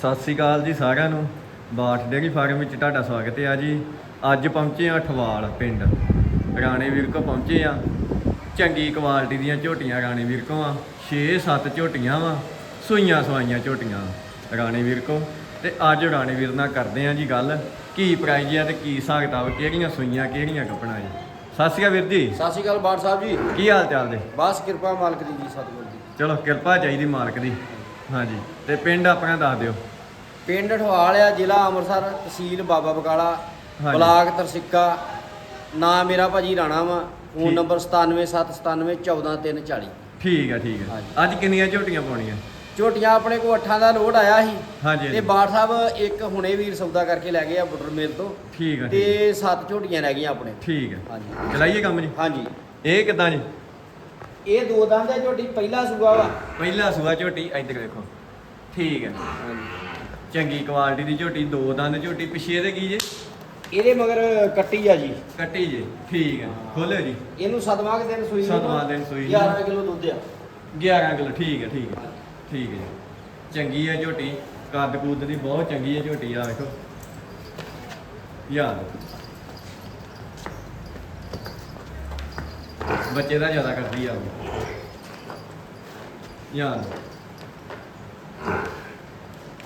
ਸਤਿ ਸ੍ਰੀ ਅਕਾਲ ਜੀ ਸਾਰਿਆਂ ਨੂੰ। ਬਾਠ ਡੇਅਰੀ ਫਾਰਮ ਵਿੱਚ ਤੁਹਾਡਾ ਸਵਾਗਤ ਹੈ ਜੀ। ਅੱਜ ਪਹੁੰਚੇ ਆ ਠਵਾਲ ਪਿੰਡ। ਰਾਣੇ ਵੀਰ ਕੋ ਪਹੁੰਚੇ ਆ ਚੰਗੀ ਕੁਆਲਿਟੀ ਦੀਆਂ ਝੋਟੀਆਂ ਰਾਣੇ ਵੀਰ ਕੋ ਆ 6-7 ਝੋਟੀਆਂ ਵਾ। ਸੂਈਆਂ ਸਵਾਈਆਂ ਝੋਟੀਆਂ ਰਾਣੇ ਵੀਰ ਕੋ ਤੇ ਅੱਜ ਰਾਣੇ ਵੀਰ ਨਾਲ ਕਰਦੇ ਆ ਜੀ ਗੱਲ। ਕੀ ਪ੍ਰਾਈਜ਼ ਆ ਤੇ ਕੀ ਹਿਸਾਬ ਕਿਤਾਬ ਕਿਹੜੀਆਂ ਸੂਈਆਂ ਕਿਹੜੀਆਂ ਕੱਪਣਾ ਜੀ। ਸਤਿ ਸ੍ਰੀ ਅਕਾਲ ਵੀਰ ਜੀ। ਸਤਿ ਸ਼੍ਰੀ ਅਕਾਲ ਬਾੜ ਸਾਹਿਬ ਜੀ। ਕੀ ਹਾਲ ਚਾਲ ਜੀ? ਬਸ ਕਿਰਪਾ ਮਾਲਕ ਦੀ ਜੀ ਸਤਿਗੁਰ ਦੀ। ਚਲੋ ਕਿਰਪਾ ਚਾਹੀਦੀ ਮਾਲਕ ਦੀ। ਹਾਂਜੀ। ਤੇ ਪਿੰਡ ਆਪਣਾ ਦੱਸ ਦਿਓ। ਪਿੰਡ ਠਵਾਲ ਆ ਜ਼ਿਲ੍ਹਾ ਅੰਮ੍ਰਿਤਸਰ ਤਹਿਸੀਲ ਬਾਬਾ ਬਕਾਲਾ ਹਾਂਜੀ। ਬਲਾਕ ਤਰਸਿੱਕਾ। ਨਾਮ ਮੇਰਾ ਭਾਜੀ ਰਾਣਾ ਵਾ ਠੀਕ। ਫੋਨ ਨੰਬਰ 9779914340 ਠੀਕ ਆ ਠੀਕ ਆ। ਹਾਂਜੀ। ਅੱਜ ਕਿੰਨੀਆਂ ਝੋਟੀਆਂ ਪਾਉਣੀਆਂ? ਝੋਟੀਆਂ ਆਪਣੇ ਕੋਲ ਅੱਠਾਂ ਦਾ ਲੋਡ ਆਇਆ ਸੀ। ਹਾਂਜੀ ਤੇ ਬਾੜ ਸਾਹਿਬ ਇੱਕ ਹੁਣੇ ਵੀਰ ਸੌਦਾ ਕਰਕੇ ਲੈ ਗਏ ਆ ਬੁੱਟਰ ਮੇਲ ਤੋਂ। ਠੀਕ ਆ ਤੇ ਠੀਕ ਸੱਤ ਝੋਟੀਆਂ ਰਹਿ ਗਈਆਂ ਆਪਣੇ। ਠੀਕ ਆ। ਹਾਂਜੀ। ਚਲਾਈਏ ਕੰਮ ਜੀ? ਹਾਂਜੀ। ਇਹ ਕਿਦਾਂ ਜੀ? ਇਹ ਦੋ ਦੰਦ ਹੈ ਝੋਟੀ ਪਹਿਲਾ ਸੂਆ ਵਾ। ਪਹਿਲਾ ਸੂਆ ਝੋਟੀ ਇੱਧਰ ਦੇਖੋ ਠੀਕ ਹੈ ਚੰਗੀ ਕੁਆਲਿਟੀ ਦੀ ਝੋਟੀ ਦੋ ਦੰਦ ਝੋਟੀ ਪਿਛੇ ਇਹਦੇ ਕੀ ਜੇ? ਇਹਦੇ ਮਗਰ ਕੱਟੀ ਆ ਜੀ। ਕੱਟੀ ਜੇ ਠੀਕ ਹੈ ਖੋਲਿਓ ਜੀ। ਇਹਨੂੰ ਕੇ ਦਿਨ ਸੂਈ ਨੂੰ ਸੱਤਵਾਂ ਦਿਨ ਸੂਈ ਨੂੰ। 11 ਕਿਲੋ ਦੁੱਧ ਆ। 11 ਕਿਲੋ ਠੀਕ ਹੈ ਠੀਕ ਹੈ ਠੀਕ ਹੈ ਜੀ। ਚੰਗੀ ਹੈ ਝੋਟੀ। ਕੱਦ ਕੁੱਦ ਦੀ ਬਹੁਤ ਚੰਗੀ ਹੈ ਝੋਟੀ ਆ ਵੇਖੋ। ਯਾਰ ਬੱਚੇ ਦਾ ਜ਼ਿਆਦਾ ਕਰਦੀ ਆ ਉਹ। ਯਾਰ।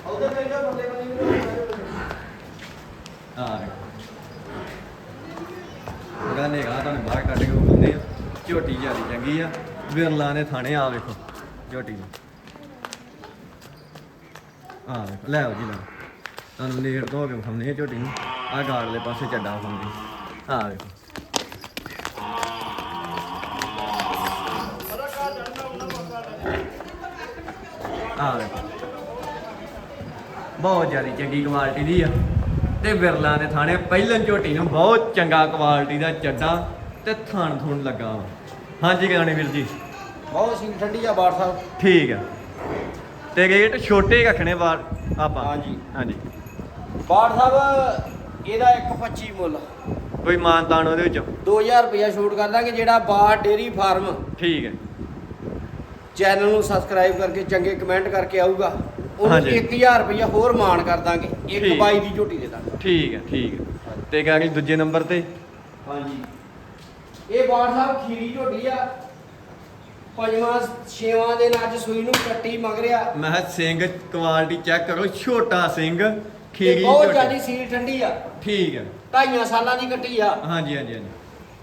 ਉਹਦੇ ਪਹਿਲਾਂ ਬੰਦੇ ਬੰਦੇ ਆ ਉਹਦਾ ਨੇਗਾ ਤੁਹਾਨੂੰ ਬਾਹਰ ਕੱਢ ਕੇ ਹੁੰਦੇ ਆ। ਝੋਟੀ ਜਿਆਦੀ ਚੰਗੀ ਆ। ਵਿਰਲਾ ਨੇ ਥਾਣੇ ਆ ਵੇਖੋ। ਝੋਟੀ ਨੂੰ। ਆ ਵੇਖੋ, ਲੈ ਆਓ ਜੀ ਲੈ ਆਓ। ਤੁਹਾਨੂੰ ਨੇੜ ਤੋਂ ਹੋ ਕੇ ਵਿਖਾਉਂਦੇ ਆ ਝੋਟੀ ਨੂੰ। ਆ ਗਾੜਲੇ ਪਾਸੇ ਚੱਡਾ ਵਿਖਾਉਂਦੇ ਆ। ਵੇਖੋ। ਆ ਬਹੁਤ ਜ਼ਿਆਦਾ ਚੰਗੀ ਕੁਆਲਿਟੀ ਦੀ ਆ। ਤੇ ਵਿਰਲਾ ਦੇ ਥਾਣੇ ਪਹਿਲਨ ਝੋਟੀ ਨੂੰ ਬਹੁਤ ਚੰਗਾ ਕੁਆਲਿਟੀ ਦਾ ਚੱਡਾ ਤੇ ਥਣ ਥੁਣ ਲੱਗਾ ਵਾ। ਹਾਂਜੀ ਗਿਆਨੀ ਵੀਰ ਜੀ। ਬਹੁਤ ਸਿੰਘ ਠੰਡੀ ਆ ਬਾੜ ਸਾਹਿਬ। ਠੀਕ ਆ। ਤੇ ਰੇਟ ਛੋਟੇ ਰੱਖਣੇ ਬਾਰ ਆਪਾਂ। ਹਾਂਜੀ। ਹਾਂਜੀ। ਬਾੜ ਸਾਹਿਬ ਇਹਦਾ 125 ਮੁੱਲ। ਕੋਈ ਮਾਨਤਾਨ ਉਹਦੇ ਵਿੱਚ? 2000 ਰੁਪਇਆ ਛੂਟ ਕਰ ਦਾਂਗੇ ਜਿਹੜਾ ਬਾੜ ਡੇਰੀ ਫਾਰਮ। ਠੀਕ ਹੈ। ਚੈਨਲ ਨੂੰ ਸਬਸਕ੍ਰਾਈਬ ਕਰਕੇ ਚੰਗੇ ਕਮੈਂਟ ਕਰਕੇ ਆਊਗਾ। ਉਹਨੂੰ ਹਾਂਜੀ। 1000 ਰੁਪਇਆ ਹੋਰ ਮਾਣ ਕਰ ਦਾਂਗੇ। ਇੱਕ ਠੀਕ। ਬਾਈ ਦੀ ਝੋਟੀ ਦੇ ਦਾਂਗੇ। ਠੀਕ ਹੈ ਠੀਕ ਹੈ। ਤੇ ਕਹਿੰਦੇ ਦੂਜੇ ਨੰਬਰ ਤੇ। ਹਾਂਜੀ। ਇਹ ਬਾੜ ਸਾਹਿਬ ਖੀਰੀ ਝੋਟੀ ਆ। ਪੰਜਵਾਂ ਛੇਵਾਂ ਦਿਨ ਅੱਜ ਸੂਈ ਨੂੰ ਕੱਟੀ ਮੰਗ ਰਿਆ ਮੈਂ ਕਿਹਾ ਸਿੰਘ ਕੁਆਲਿਟੀ ਚੈੱਕ ਕਰੋ ਛੋਟਾ ਸਿੰਘ ਤੇ ਖੀਰੀ ਬਹੁਤ ਝੋਟੀ। ਜ਼ਿਆਦੀ ਸੀਲ ਠੰਡੀ ਆ। ਠੀਕ ਹੈ। ਢਾਈਆਂ ਸਾਲਾਂ ਦੀ ਕੱਟੀ ਆ। ਹਾਂਜੀ ਹਾਂਜੀ ਹਾਂਜੀ।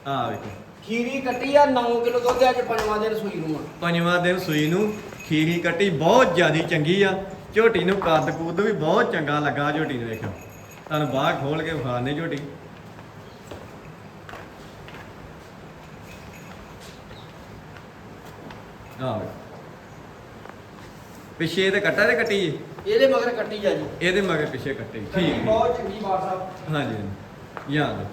ਆ ਵੇਖੋ। ਖੀਰੀ ਕੱਟੀ ਆ 9 ਕਿਲੋ ਦੁੱਧ ਅੱਜ ਪੰਜਵਾਂ ਦਿਨ ਸੂਈ ਨੂੰ ਆ। ਪੰਜਵਾਂ ਦਿਨ ਸੂਈ ਨੂੰ ਖੀਰੀ ਕੱਟੀ ਬਹੁਤ ਜ਼ਿਆਦੀ ਚੰਗੀ ਆ। ਝੋਟੀ ਨੂੰ ਕੱਦ ਕੁੱਦ ਵੀ ਬਹੁਤ ਚੰਗਾ ਲੱਗਾ ਝੋਟੀ ਨੂੰ ਵੇਖੋ ਤੁਹਾਨੂੰ ਬਾਹਰ ਖੋਲ ਕੇ ਵਿਖਾਣੇ ਝੋਟੀ। ਆਹ। ਪਿੱਛੇ ਤੇ ਕੱਟਾ ਤੇ ਕੱਟੀ ਜੀ? ਇਹਦੇ ਮਗਰ ਕੱਟੀ ਆ ਜੀ। ਇਹਦੇ ਮਗਰ ਪਿੱਛੇ ਕੱਟੀ। ਠੀਕ ਬਹੁਤ ਚੰਗੀ ਬਾੜ ਸਾਹਿਬ। ਹਾਂਜੀ ਯਾਦ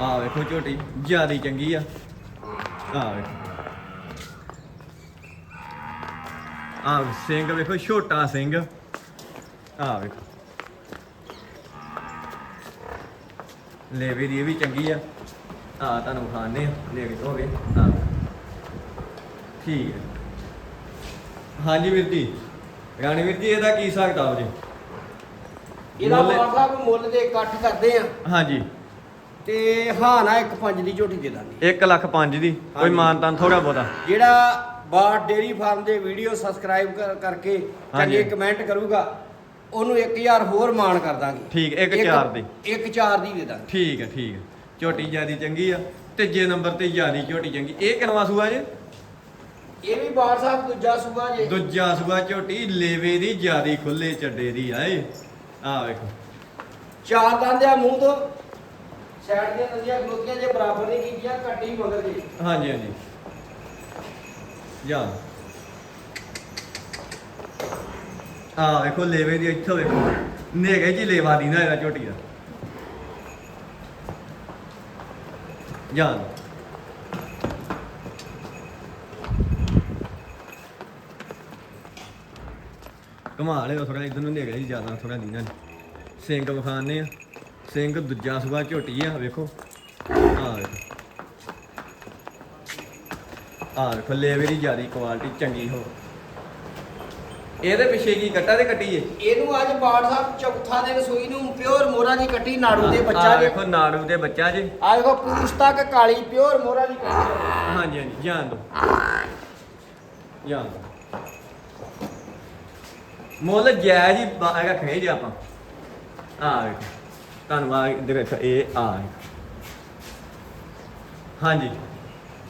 ਆ ਵੇਖੋ ਝੋਟੀ ਜਿਆਦੀ ਚੰਗੀ ਆ। ਆ ਵੇਖੋ। ਆ ਸਿੰਘ ਵੇਖੋ ਛੋਟਾ ਸਿੰਘ। ਆ ਵੇਖੋ। ਲੇਵੇ ਦੀ ਇਹ ਵੀ ਚੰਗੀ ਆ। ਆ ਤੁਹਾਨੂੰ ਖਾਣੇ ਲੈ ਕੇ ਹੋਵੇ ਆ ਠੀਕ ਹੈ ਹਾਂਜੀ ਵੀਰ ਜੀ ਰਾਣੀ ਵੀਰ ਜੀ ਇਹਦਾ ਕੀ ਹਿਸਾਬ ਕਿਤਾਬ ਜੀ? ਇਹਦਾ ਮੁੱਲ- ਬਾੜ ਸਾਹਿਬ ਮੁੱਲ ਦੇ ਇਕੱਠ ਕਰਦੇ ਆ। ਹਾਂਜੀ। ਤੇ ਹਾਂ ਨਾ ਇੱਕ ਪੰਜ ਦੀ ਝੋਟੀ ਦੇ ਦਾਂਗੇ। 1 ਲੱਖ 5 ਦੀ ਕੋਈ। ਮਾਨਤਾਨ ਥੋੜਾ ਬਹੁਤਾ। ਜਿਹੜਾ ਬਾੜ ਡੇਰੀ ਫਾਰਮ ਦੇ ਵੀਡੀਓ ਸਬਸਕ੍ਰਾਈਬ ਕਰ- ਕਰਕੇ। ਚੰਗੇ ਕਮੈਂਟ ਕਰੂਗਾ ਉਹਨੂੰ 1000 ਹੋਰ ਮਾਣ ਕਰ ਦਾਂਗੇ। ਠੀਕ, ਇੱਕ ਚਾਰ ਦੀ। ਇੱਕ ਚਾਰ ਦੀ ਦੇ ਦਾਂਗੇ। ਠੀਕ ਹੈ ਠੀਕ ਹੈ। ਝੋਟੀ ਜਿਆਦੀ ਚੰਗੀ ਆ ਤੀਜੇ ਨੰਬਰ ਤੇ ਜਿਆਦੀ ਝੋਟੀ ਚੰਗੀ। ਇਹ ਕਿਨਵਾ ਸੂਆ ਜੇ? ਇਹ ਵੀ ਬਾੜ ਸਾਹਿਬ ਦੂਜਾ ਸੂਆ ਜੇ। ਦੂਜਾ ਸੂਆ ਝੋਟੀ ਲੇਵੇ ਦੀ ਜਿਆਦੀ ਖੁੱਲੇ ਚੱਡੇ ਦੀ ਆਏ ਆ ਵੇਖੋ। ਚਾਰ ਦੰਦ ਆ ਮੂੰਹ ਤੋਂ। ਸਾਈਡ ਦੀਆਂ ਨਦੀਆਂ ਗਲੋਤੀਆਂ ਜੇ ਬਰਾਬਰ ਨਹੀਂ ਕੀਤੀਆਂ ਕੱਟੀ ਮਗਰ ਜੀ। ਹਾਂਜੀ ਹਾਂਜੀ। ਜਾ। ਆ ਵੇਖੋ, ਲੇਵੇ ਦੀ ਇੱਥੋਂ ਵੇਖੋ। ਨੇਗੇ ਜੀ ਲੇਵਾ ਦੀ ਨਾ ਇਹਦਾ ਝੋਟੀ ਦਾ ਜਾਨ ਕਮਾਲ ਹੈ ਥੋੜਾ ਇਧਰ ਨੂੰ ਨੇਗਾ ਜੀ ਜ਼ਿਆਦਾ ਥੋੜਾ ਦੀਨਾ ਸਿੰਘ ਵਿਖਾਣੇ ਆ। ਸਿੰਘ ਦੂਜਾ ਸੂਆ ਝੋਟੀ ਆ ਵੇਖੋ। ਆ ਵੇਖੋ। ਆ ਵੇਖੋ ਲੇਵੇ ਦੀ ਜਿਆਦੀ ਕੁਆਲਿਟੀ ਚੰਗੀ ਹੋ। ਇਹਦੇ ਪਿੱਛੇ ਕੀ ਕੱਟਾ ਤੇ ਕੱਟੀਏ ਇਹਨੂੰ ਅੱਜ ਬਾੜ ਸਾਹਿਬ ਚੌਥਾ ਦਿਨ ਸੂਈ ਨੂੰ ਪਿਓਰ ਮੋਰਾ ਦੀ ਕੱਟੀ ਨਾੜੂ ਦੇ ਬੱਚਾ ਆ ਜੇ। ਵੇਖੋ ਨਾੜੂ ਦੇ ਬੱਚਾ ਜੀ। ਆ ਦੇਖੋ ਪੂਛ ਤੱਕ ਕਾਲੀ ਪਿਓਰ ਮੋਰਾ ਦੀ ਕੱਟੀ। ਹਾਂਜੀ ਹਾਂਜੀ ਜਾਣ ਦੋ। ਜਾਣ ਦੋ। ਮੁੱਲ ਜਾਇਜ਼ ਹੀ ਬਾ- ਰੱਖਣੇ ਜੇ ਆਪਾਂ। ਆ ਵੇਖੋ। ਆ ਇੱਧਰ ਇਹ ਆ। ਹਾਂਜੀ।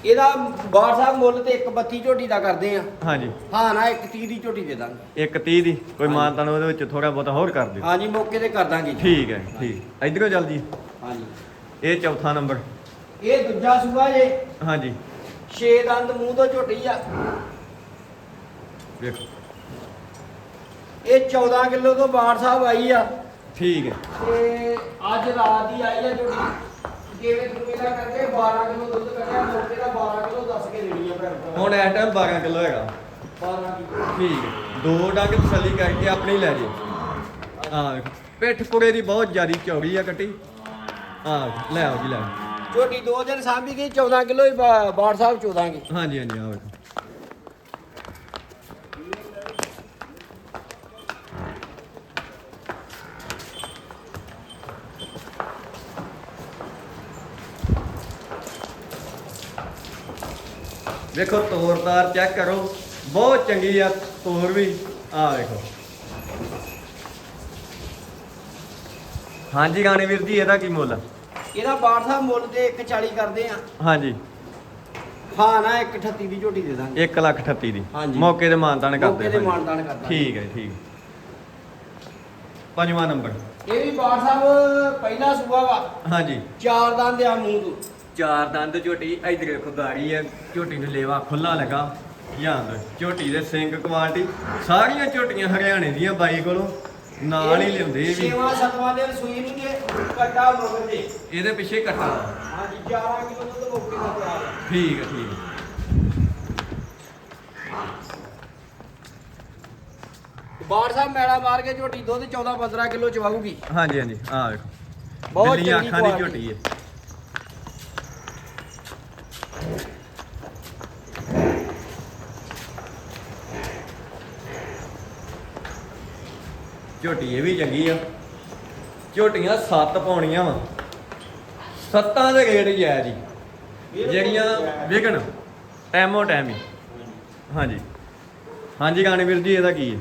ਇਹਦਾ ਬਾੜ ਸਾਹਿਬ ਮੁੱਲ ਤੇ 132 ਝੋਟੀ ਦਾ ਕਰਦੇ ਆ। ਹਾਂਜੀ। ਹਾਂ ਨਾ 130 ਦੀ ਝੋਟੀ ਦੇ ਦਾਂਗੇ। ਇੱਕ 30 ਦੀ ਕੋਈ ਹਾਂਜੀ। ਮਾਨਤਾਨ ਉਹਦੇ ਵਿੱਚ ਥੋੜਾ ਬਹੁਤਾ ਹੋਰ ਕਰ ਦਿਓ। ਹਾਂਜੀ ਮੌਕੇ ਤੇ ਕਰ ਦਾਂਗੇ ਜੀ। ਠੀਕ ਹੈ ਠੀਕ। ਇਧਰੋਂ ਚੱਲ ਜੀ। ਹਾਂਜੀ। ਇਹ ਚੌਥਾ ਨੰਬਰ। ਇਹ ਦੂਜਾ ਸੂਆ ਜੇ। ਹਾਂਜੀ। 6 ਦੰਦ ਮੂੰਹ ਤੋਂ ਝੋਟੀ ਆ। ਵੇਖੋ। ਇਹ 14 ਕਿਲੋ ਤੋਂ ਬਾੜ ਸਾਹਿਬ ਆਈ ਆ। ਠੀਕ ਹੈ। ਤੇ ਅੱਜ ਰਾਤ ਦੀ ਆਈ ਆ ਝੋਟੀ ਕਿਵੇਂ ਤੁਮੀਲਾ ਕਰਕੇ 12 ਕਿਲੋ ਦੁੱਧ ਕੱਢਿਆ ਮੌਕੇ ਦਾ 12 ਕਿਲੋ ਦੱਸ ਕੇ ਦੇਣੀ ਆ ਭੈਣ ਭਰਾ। ਹੁਣ ਇਸ ਟਾਈਮ 12 ਕਿਲੋ ਹੈਗਾ। 12 ਕਿਲੋ। ਠੀਕ ਹੈ। ਦੋ ਡੰਗ ਤਸੱਲੀ ਕਰਕੇ ਆਪਣੀ ਲੈ ਜੇ ਆ ਵੇਖੋ ਪਿੱਠ ਪੁੜੇ ਦੀ ਬਹੁਤ ਜ਼ਿਆਦੀ ਚੌੜੀ ਆ ਕੱਟੀ। ਆ ਲੈ ਆਓ ਜੀ ਲੈ ਆਓ। ਝੋਟੀ ਦੋ ਦਿਨ ਸਾਂਭੀ ਗਈ 14 ਕਿਲੋ ਹੀ ਬਾ- ਬਾੜ ਸਾਹਿਬ ਚੋਦਾਂਗੇ। ਹਾਂਜੀ ਹਾਂਜੀ ਆ ਵੇਖੋ। ਵੇਖੋ ਤੋਰਦਾਰ ਚੈੱਕ ਕਰੋ ਬਹੁਤ ਚੰਗੀ ਆ ਤੋਰ ਵੀ। ਆ ਵੇਖੋ। ਹਾਂਜੀ ਗਾਣੇ ਵੀਰ ਜੀ ਇਹਦਾ ਕੀ ਮੁੱਲ ਆ? ਇਹਦਾ ਬਾੜ ਸਾਹਿਬ ਮੁੱਲ ਤੇ 140 ਕਰਦੇ ਆ। ਹਾਂਜੀ। ਹਾਂ ਨਾ 138 ਦੀ ਝੋਟੀ ਦੇ ਦਾਂਗੇ। 1 ਲੱਖ 38 ਦੀ। ਹਾਂਜੀ। ਮੌਕੇ ਤੇ ਮਾਨਤਾਨ ਕਰਦੇ ਮੌਕੇ ਤੇ ਹਾਂਜੀ। ਮਾਨਦਾਨ ਕਰਦਾ ਠੀਕ ਹੈ ਠੀਕ ਪੰਜਵਾਂ ਨੰਬਰ। ਇਹ ਵੀ ਬਾੜ ਸਾਹਿਬ ਪਹਿਲਾ ਸੂਆ ਵਾ। ਹਾਂਜੀ। ਚਾਰ ਦੰਦ ਆ ਮੂੰਹ ਤੋਂ। ਚਾਰ ਦੰਦ ਝੋਟੀ ਇਧਰ ਗਾੜੀ ਹੈ ਝੋਟੀ ਨੂੰ ਲੇਵਾ ਖੁੱਲਾ ਲਗਾ ਯਾਦ ਝੋਟੀ ਦੇ ਸਿੰਘ ਕੁਆਲਿਟੀ ਸਾਰੀਆਂ ਝੋਟੀਆਂ ਹਰਿਆਣੇ ਦੀਆਂ ਬਾਈ ਕੋਲੋਂ ਨਾਲ ਹੀ ਲਿਆਉਂਦੇ ਵੀ। ਛੇਵਾਂ ਸਤਵਾਂ ਦਿਨ ਸੂਈ ਨੂੰ ਜੇ ਕੱਟਾ ਮਗਰ ਇਹਦੇ ਪਿੱਛੇ ਕੱਟਾ। ਹਾਂਜੀ 11 ਕਿਲੋ ਦੁੱਧ ਮੌਕੇ ਦਾ ਤਿਆਰ। ਠੀਕ ਹੈ ਠੀਕ ਹੈ। ਬਾੜ ਸਾਹਿਬ ਮੈਲਾ ਮਾਰ ਕੇ ਝੋਟੀ ਦੁੱਧ 14 15 ਕਿਲੋ ਚਵਾਊਗੀ। ਹਾਂਜੀ ਹਾਂਜੀ ਆ ਵੇਖੋ। ਬਹੁਤ ਚੰਗੀ ਅੱਖਾਂ ਦੀ। ਝੋਟੀ ਹੈ। ਝੋਟੀ ਇਹ ਵੀ ਚੰਗੀ ਆ। ਝੋਟੀਆਂ ਸੱਤ ਪਾਉਣੀਆਂ ਵਾ। ਸੱਤਾਂ ਦੇ ਰੇਟ ਹੀ ਆ ਜੀ। ਜਿਹੜੀਆਂ ਵਿਕਣ ਟਾਈਮੋ ਟਾਈਮ ਹੀ। ਹਾਂਜੀ। ਹਾਂਜੀ ਗਾਣੇ ਵੀਰ ਜੀ ਇਹਦਾ ਕੀ ਹੈ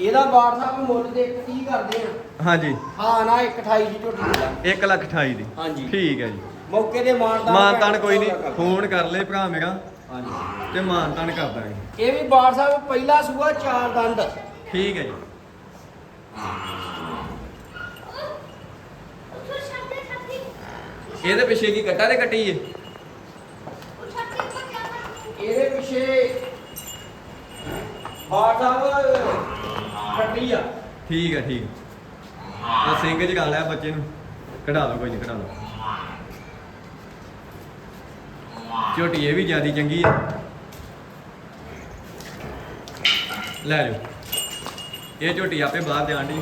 ਇਹਦਾ ਬਾੜ ਸਾਹਿਬ ਮੁੱਲ ਤੇ 130 ਕਰਦੇ ਆ। ਹਾਂਜੀ। ਹਾਂ ਨਾ 128 ਦੀ ਝੋਟੀ ਦੇ ਦਾਂਗੇ। 1 ਲੱਖ 28 ਦੀ। ਹਾਂਜੀ। ਠੀਕ ਹੈ ਜੀ। ਮੌਕੇ ਤੇ ਮਾਨਦਾਨ ਮਾਨਤਾਨ ਕੋਈ ਨਹੀਂ। ਫੋਨ ਕਰ ਲੈ ਭਰਾ ਮੇਰਾ। ਹਾਂਜੀ। ਤੇ ਮਾਨਤਾਨ ਕਰ ਦਾਂਗੇ ਇਹ ਵੀ ਬਾੜ ਸਾਹਿਬ ਪਹਿਲਾ ਸੂਆ ਚਾਰ ਦੰਦ। ਠੀਕ ਹੈ ਜੀ। ਇਹਦੇ ਪਿੱਛੇ ਕੀ ਕੱਟਾ ਤੇ ਕੱਟੀ ਏ? ਇਹਦੇ ਪਿੱਛੇ ਬਾੜ ਸਾਹਿਬ ਕੱਟੀ ਆ। ਠੀਕ ਹੈ ਠੀਕ। ਆ ਸਿੰਘ ਚ ਗਾ ਲਿਆ ਬੱਚੇ ਨੂੰ। ਕਢਾ ਲਓ ਕੋਈ ਨਹੀਂ ਕਢਾ ਲਓ। ਝੋਟੀ ਇਹ ਵੀ ਜਿਆਦੀ ਚੰਗੀ ਆ। ਲੈ ਜਾਓ ਇਹ ਝੋਟੀ ਆਪੇ ਬਾਹਰ ਦੇ ਆਂਡੀ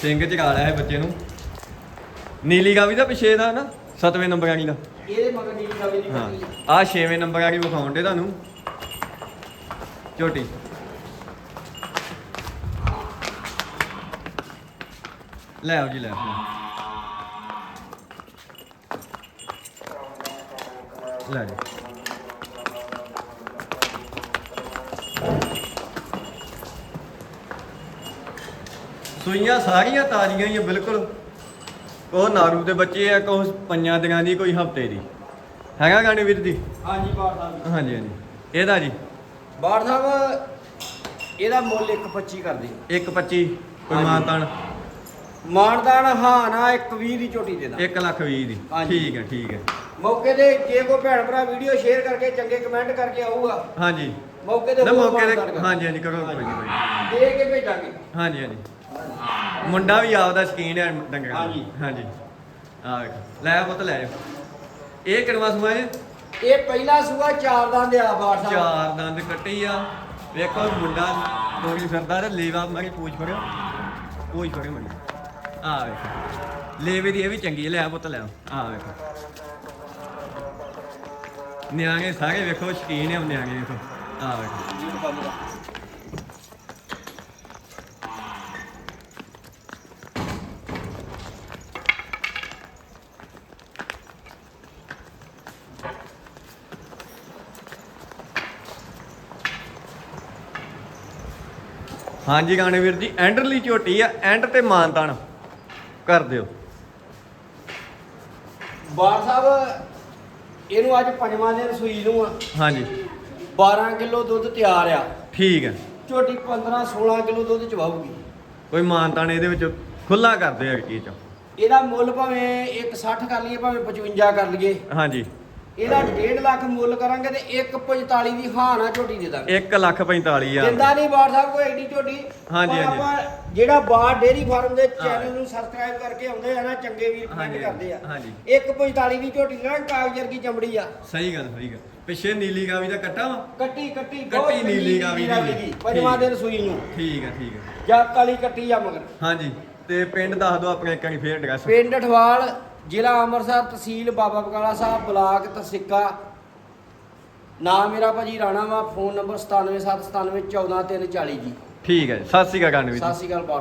ਸਿੰਘ ਚ ਗਾ ਲਿਆ ਹੈ ਬੱਚੇ ਨੂੰ। ਨੀਲੀ ਗਾਵੀ ਦਾ ਪਿਛੇ ਦਾ ਨਾ ਸਤਵੇਂ ਨੰਬਰ ਵਾਲੀ ਦਾ। ਇਹਦੇ ਮਗਰ ਨੀਲੀ ਕਾਵੇ ਦੀ ਹਾਂ ਆ। ਆ ਛੇਵੇਂ ਨੰਬਰ ਵਾਲੀ ਵਿਖਾਉਣ ਦੇ ਤੁਹਾਨੂੰ। ਝੋਟੀ। ਲੈ ਆਓ ਜੀ ਲੈ ਆਓ। ਲੈ ਜੀ। ਸੂਈਆਂ ਸਾਰੀਆਂ ਤਾਜ਼ੀਆਂ ਹੀ ਆ ਬਿਲਕੁਲ। ਉਹ ਨਾਰੂ ਦੇ ਬੱਚੇ ਆ ਕੋਈ ਪੰਜਾਂ ਦਿਨਾਂ ਦੀ ਕੋਈ ਹਫ਼ਤੇ ਦੀ। ਹੈਗਾ ਗਾਣੇ ਵੀਰ ਜੀ? ਹਾਂਜੀ ਬਾੜ ਸਾਹਿਬ ਹਾਂਜੀ ਹਾਂਜੀ। ਇਹਦਾ ਜੀ? ਬਾੜ ਸਾਹਿਬ ਇਹਦਾ ਮੁੱਲ 125 ਕਰਦੇ 125 ਕੋਈ। ਮਾਨਤਾਨ? ਮਾਨਦਾਨ ਹਾਂ ਨਾ 120 ਦੀ ਝੋਟੀ ਦੇ ਦਾਂ। 1 ਲੱਖ 20 ਦੀ। ਠੀਕ ਹੈ ਠੀਕ ਹੈ। ਮੌਕੇ ਤੇ ਜੇ ਕੋਈ ਭੈਣ ਭਰਾ ਵੀਡੀਓ ਸ਼ੇਅਰ ਕਰਕੇ ਚੰਗੇ ਕਮੈਂਟ ਕਰਕੇ ਆਊਗਾ ਹਾਂਜੀ। ਮੌਕੇ ਹੋਰ ਮੌਕੇ ਕਰ- ਹਾਂਜੀ ਹਾਂਜੀ ਕਰੋ ਕੋਈ ਨਹੀਂ। ਦੇ ਕੇ ਭੇਜਾਂਗੇ। ਹਾਂਜੀ ਹਾਂਜੀ। ਮੁੰਡਾ ਵੀ ਆਪਦਾ ਸ਼ਕੀਨ ਹੈ ਡੰਗਰਾਂ ਦਾ। ਹਾਂਜੀ। ਹਾਂਜੀ। ਆ ਵੇਖੋ। ਲੈ ਆ ਪੁੱਤ ਲੈ ਆ ਇਹ ਕਿਨਵਾ ਸੂਆ ਜੀ ਇਹ ਪਹਿਲਾ ਸੂਆ ਚਾਰ ਦੰਦ ਆ ਬਾੜ ਸਾਹਿਬ ਚਾਰ ਦੰਦ ਕੱਟੀ ਆ। ਵੇਖੋ ਮੁੰਡਾ ਦੋਰੀ ਫਿਰਦਾ ਤੇ ਲੇਵਾ ਮਾਰੀ ਪੂਛ ਫੜਿਓ। ਉਹ ਹੀ ਫੜੇ ਮਣੀ ਆ ਵੇਖ। ਲੇਵੇ ਦੀ ਇਹ ਵੀ ਚੰਗੀ ਲੈ ਆ ਪੁੱਤ ਲੈ ਆ ਆ ਵੇਖੋ। ਨਿਆਣੇ ਸਾਰੇ ਵੇਖੋ ਸ਼ਕੀਨ ਹੈ ਨਿਆਣੇ ਵੇਖੋ। ਆ ਵੇਖੋ। ਹਾਂਜੀ ਗਾਣੇ ਵੀਰ ਜੀ ਐਂਡਰਲੀ ਝੋਟੀ ਆ ਐਂਡ ਤੇ ਮਾਨਤਾਨ। ਕਰ ਦਿਓ। ਬਾਰ ਸਾਹਿਬ ਇਹਨੂੰ ਅੱਜ ਪੰਜਵਾਂ ਦਿਨ ਸੂਈ ਨੂੰ ਆ। ਹਾਂਜੀ। 12 ਕਿਲੋ ਦੁੱਧ ਤਿਆਰ ਆ। ਠੀਕ ਹੈ ਝੋਟੀ 15 16 ਕਿਲੋ ਦੁੱਧ ਚਵਾਉਗੀ ਕੋਈ ਮਾਨਤਾਨ ਇਹਦੇ ਵਿੱਚ ਖੁੱਲਾ ਕਰ ਦਿਓ ਕੀ ਚ। ਇਹਦਾ ਮੁੱਲ ਭਾਵੇਂ 160 ਕਰ ਲਈਏ ਭਾਵੇਂ 55 ਕਰ ਲਈਏ। ਹਾਂਜੀ। ਇਹਦਾ 1.5 ਲੱਖ ਮੁੱਲ ਕਰਾਂਗੇ ਤੇ 145 ਦੀ ਹਾਂ ਨਾ ਝੋਟੀ ਦੇ ਦਾਂਗੇ। 1 ਲੱਖ 45 ਹਜ਼ਾਰ। ਦਿੰਦਾ ਨਹੀਂ ਬਾੜ ਸਾਹਿਬ ਕੋਈ ਐਡੀ ਝੋਟੀ। ਹਾਂਜੀ, ਪਰ ਹਾਂਜੀ। ਆਪਾਂ ਜਿਹੜਾ ਬਾੜ ਡੇਰੀ ਫਾਰਮ ਦੇ। ਚੈਨਲ ਨੂੰ ਸਬਸਕ੍ਰਾਈਬ ਕਰਕੇ ਆਉਂਦੇ ਆ ਨਾ ਚੰਗੇ ਵੀਰ ਕਮੈਂਟ ਹਾਂਜੀ, ਕਰਦੇ ਆ। ਹਾਂਜੀ। 145 ਦੀ ਝੋਟੀ ਨਾ ਕਾਗਜ਼ ਵਰਗੀ ਚਮੜੀ ਆ। ਸਹੀ ਗੱਲ ਸਹੀ ਗੱਲ। ਪਿੱਛੇ ਨੀਲੀ ਗਾਵੀ ਦਾ ਕੱਟਾ ਵਾ? ਕੱਟੀ ਕੱਟੀ ਕੱਟੀ ਨੀਲੀ ਗਾਵੀ ਦੀ ਜੀ। ਪੰਜਵਾਂ ਠੀਕ। ਦਿਨ ਸੂਈ ਨੂੰ। ਠੀਕ ਹੈ ਠੀਕ ਹੈ। ਜੱਤ ਵਾਲੀ ਕੱਟੀ ਆ ਮਗਰ। ਹਾਂਜੀ। ਤੇ ਪਿੰਡ ਦੱਸ ਦਿਓ ਆਪਣੇ ਇੱਕ ਵਾਰੀ ਫੇਰ ਐਡਰੈਸ ਪਿੰਡ ਠਵਾਲ ਜ਼ਿਲ੍ਹਾ ਅੰਮ੍ਰਿਤਸਰ ਤਹਿਸੀਲ ਬਾਬਾ ਬਕਾਲਾ ਸਾਹਿਬ ਬਲਾਕ ਤਸਿੱਕਾ ਨਾਮ ਮੇਰਾ ਭਾਜੀ ਰਾਣਾ ਵਾ ਫੋਨ ਨੰਬਰ 9779714340 ਜੀ ਠੀਕ ਹੈ ਜੀ। ਸਤਿ ਸ਼੍ਰੀ ਅਕਾਲ ਵੀਰ ਜੀ ਸਤਿ ਸ਼੍ਰੀ ਅਕਾਲ ਬਾਠ